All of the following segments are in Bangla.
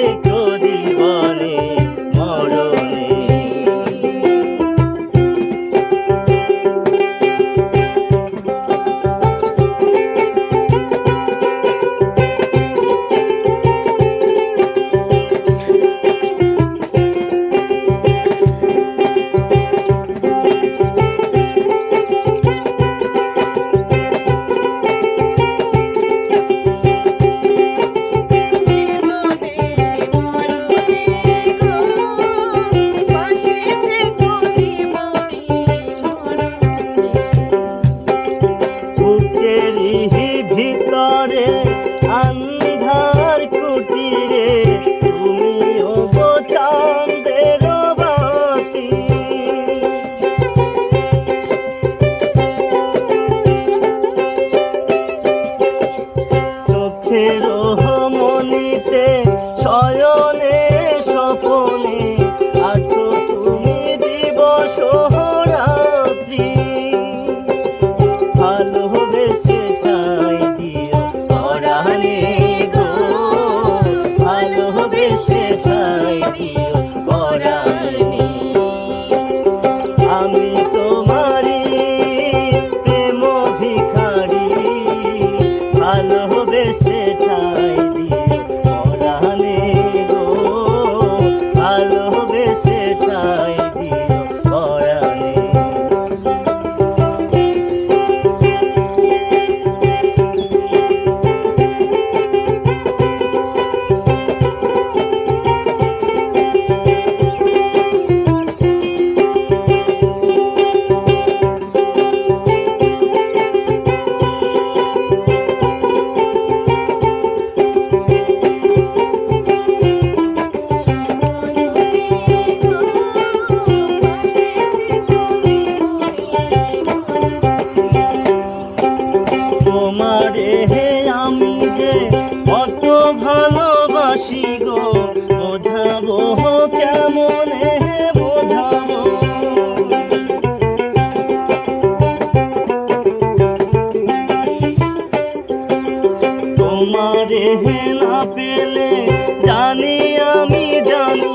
পাশে ভালোবেসে ঠাই হে আমি যে কত ভালোবাসি গো, বোঝাবো কেমন হে বোঝাবো। তোমারে হে না পেলে জানি আমি জানি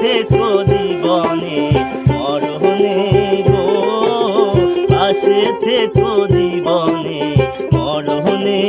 থেকো জীবনে মরণে গো। পাশে থেকো জীবনে মরণে